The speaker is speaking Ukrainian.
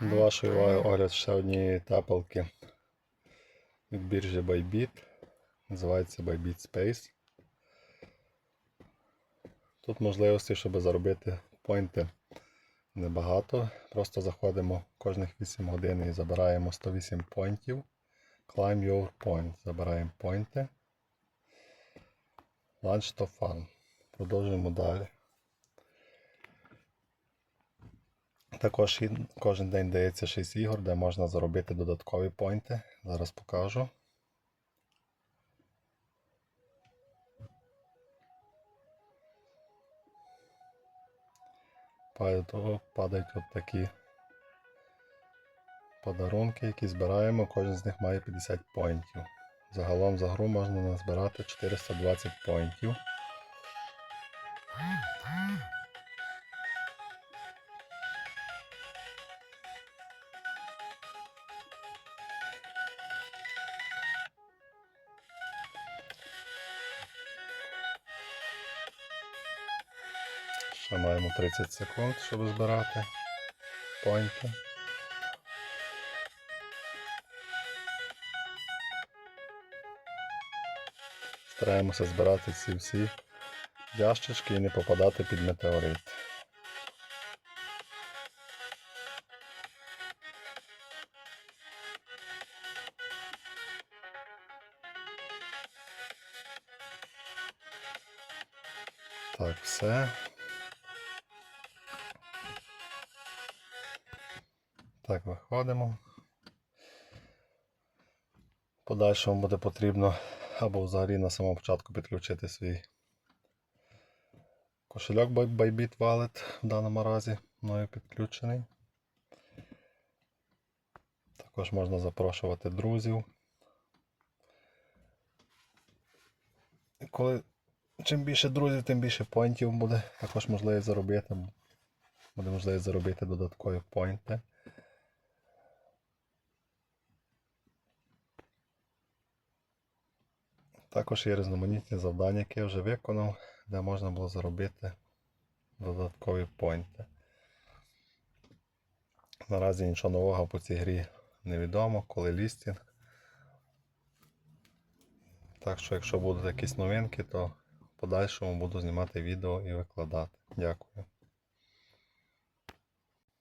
До вашої уваги огляд ще однієї тапалки від біржі Bybit. Називається Bybit Space. Тут можливості, щоб заробити поінти небагато. Просто заходимо кожних 8 годин і забираємо 108 поінтів. Climb your point. Забираємо поінти. Launch to fun. Продовжуємо далі. Також кожен день дається 6 ігор, де можна заробити додаткові поінти. Зараз покажу. Падають, от такі подарунки, які збираємо. Кожен з них має 50 поінтів. Загалом за гру можна назбирати 420 поінтів. Ще маємо 30 секунд, щоб збирати поінти. Стараємося збирати ці всі ящички і не попадати під метеорит. Так, все. Так, виходимо. В Подальшому буде потрібно або взагалі на самому початку підключити свій кошельок Bybit Wallet в даному разі мною підключений. Також можна запрошувати друзів. Коли чим більше друзів, тим більше поінтів буде. Також можливість заробити. Буде можливість заробити додаткові поінти. Також є різноманітні завдання, які я вже виконав, де можна було заробити додаткові поінти. Наразі нічого нового по цій грі невідомо, коли лістінг. Так що, якщо будуть якісь новинки, то в подальшому буду знімати відео і викладати. Дякую.